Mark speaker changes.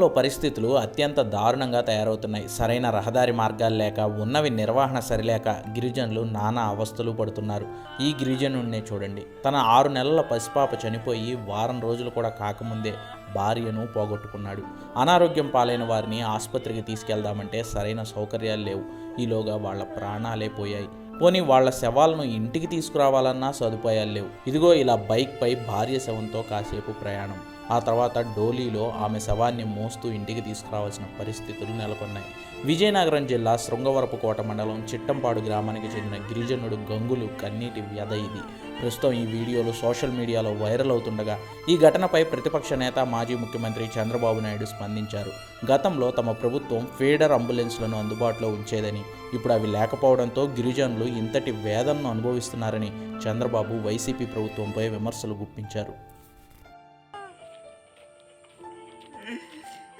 Speaker 1: పరిస్థితులు అత్యంత దారుణంగా తయారవుతున్నాయి. సరైన రహదారి మార్గాలు లేక ఉన్నవి నిర్వహణ సరిలేక గిరిజనులు నానా అవస్థలు పడుతున్నారు. ఈ గిరిజనుడినే చూడండి. తన ఆరు నెలల పసిపాప చనిపోయి వారం రోజులు కూడా కాకముందే భార్యను పోగొట్టుకున్నాడు. అనారోగ్యం పాలైన వారిని ఆసుపత్రికి తీసుకెళ్దామంటే సరైన సౌకర్యాలు లేవు. ఈలోగా వాళ్ళ ప్రాణాలే పోయాయి. పోనీ వాళ్ళ శవాలను ఇంటికి తీసుకురావాలన్నా సదుపాయాలు లేవు. ఇదిగో ఇలా బైక్పై భార్య శవంతో కాసేపు ప్రయాణం. ఆ తర్వాత డోలీలో ఆమె శవాన్ని మోస్తూ ఇంటికి తీసుకురావాల్సిన పరిస్థితులు నెలకొన్నాయి. విజయనగరం జిల్లా శృంగవరపుకోట మండలం చిట్టంపాడు గ్రామానికి చెందిన గిరిజనుడు గంగులు కన్నీటి వ్యధ ఇది. ప్రస్తుతం ఈ వీడియోలు సోషల్ మీడియాలో వైరల్ అవుతుండగా ఈ ఘటనపై ప్రతిపక్ష నేత మాజీ ముఖ్యమంత్రి చంద్రబాబు నాయుడు స్పందించారు. గతంలో తమ ప్రభుత్వం ఫీడర్ అంబులెన్స్లను అందుబాటులో ఉంచేదని ఇప్పుడు అవి లేకపోవడంతో గిరిజనులు ఇంతటి వేదనను అనుభవిస్తున్నారని చంద్రబాబు వైసీపీ ప్రభుత్వంపై విమర్శలు గుప్పించారు.